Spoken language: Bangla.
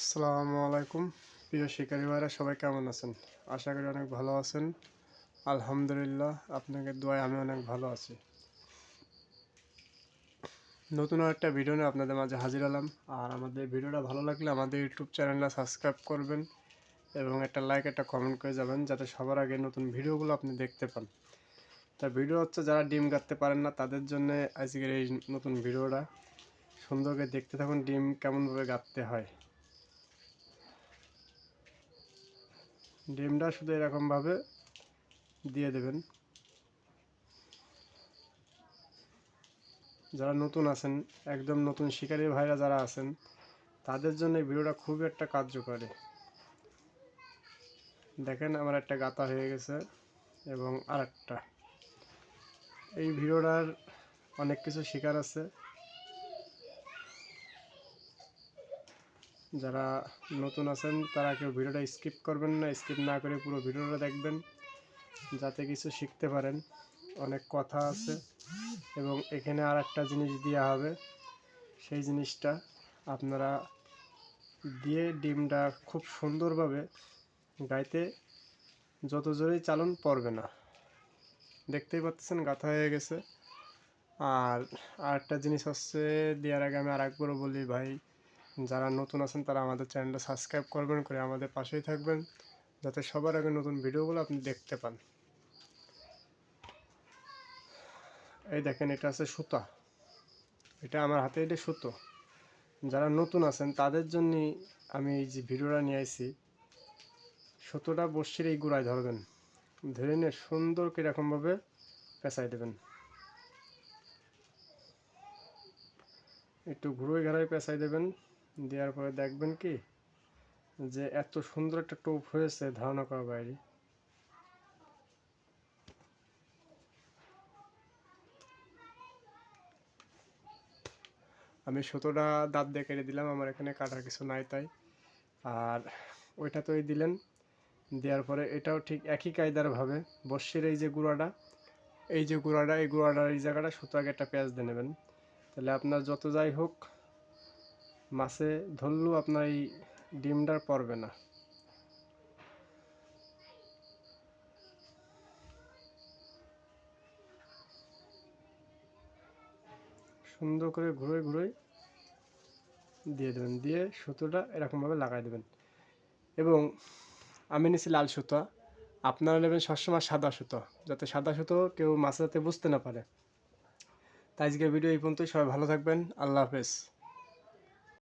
আসসালামু আলাইকুম। প্রিয় শিকারী ভাইরা, সবাই কেমন আছেন? আশা করি অনেক ভালো আছেন। আলহামদুলিল্লাহ আপনাকে দোয়ায় আমি অনেক ভালো আছি। নতুন একটা ভিডিও নিয়ে আপনাদের মাঝে হাজির হলাম। আর আমাদের ভিডিওটা ভালো লাগলে আমাদের ইউটিউব চ্যানেলটা সাবস্ক্রাইব করবেন এবং একটা লাইক একটা কমেন্ট করে যাবেন, যাতে সবার আগে নতুন ভিডিওগুলো আপনি দেখতে পান। তা ভিডিও হচ্ছে যারা ডিম গাঁথতে পারেন না, তাদের জন্য আজকের এই নতুন ভিডিওটা। সুন্দরকে দেখতে থাকুন ডিম কেমনভাবে গাঁথতে হয়। ডিমটা শুধু এরকমভাবে দিয়ে দেবেন। যারা নতুন আছেন, একদম নতুন শিকারী ভাইরা যারা আছেন, তাদের জন্য এই ভিডিওটা খুবই একটা কার্যকরী। দেখেন আমার একটা গাতা হয়ে গেছে এবং আর একটা এই ভিডিওটার অনেক কিছু শিকার আছে। যারা নতুন আছেন, তারা কেউ ভিডিওটা স্কিপ করবেন না স্কিপ না করে পুরো ভিডিওটা দেখবেন, যাতে কিছু শিখতে পারেন। অনেক কথা আছে এবং এখানে আর একটা জিনিস দেওয়া হবে, সেই জিনিসটা আপনারা দিয়ে ডিমটা খুব সুন্দরভাবে গাইতে যত জোরেই চালন পড়বে না। দেখতেই পাচ্ছেন গাথা হয়ে গেছে। আর আরেকটা জিনিস হচ্ছে, দেওয়ার আগে আমি আর একবারও বলি ভাই যারা নতুন আছেন তারা আমাদের চ্যানেলটা সাবস্ক্রাইব করবেন করে আমাদের পাশেই থাকবেন, যাতে সবার আগে নতুন ভিডিওগুলো আপনি দেখতে পান। এই দেখেন, এটা আছে সুতা। এটা আমার হাতে, এটা সুতো। যারা নতুন আছেন, তাদের জন্যই আমি এই যে ভিডিওটা নিয়ে আসি সুতোটা বসির এই গোড়ায় ধরবেন। ধরে নিয়ে সুন্দর কীরকমভাবে পেঁচাই দেবেন। একটু ঘুরোয় ঘেরায় পেঁচাই দেবেন। দেওয়ার পরে দেখবেন কি? যে এত সুন্দর একটা টোপ হয়েছে ধারণা করার বাইরে। আমি সুতোটা দাঁত দিয়ে কেটে দিলাম, আমার এখানে কাটার কিছু নাই তাই। আর ওইটা তো দিলেন। দেওয়ার পরে এটাও ঠিক একই কায়দারভাবে বর্ষির এই যে গুঁড়াটা, এই যে গুঁড়াটা, এই গুঁড়াটার এই জায়গাটা সুতো আগে একটা পেঁয়াজ দিয়ে নেবেন। তাহলে আপনার যত যাই হোক মাছে ধরলেও আপনার এই ডিমটার পড়বে না। সুন্দর করে ঘুরে ঘুরে দিয়ে দেবেন, দিয়ে সুতোটা এরকমভাবে লাগাই দেবেন। এবং আমি নিছি লাল সুতো, আপনারা নেবেন সবসময় সাদা সুতো, যাতে সাদা সুতো কেউ মাছের যাতে বুঝতে না পারে। তাই আজকে ভিডিও এই পর্যন্তই, সবাই ভালো থাকবেন, আল্লাহ হাফেজ।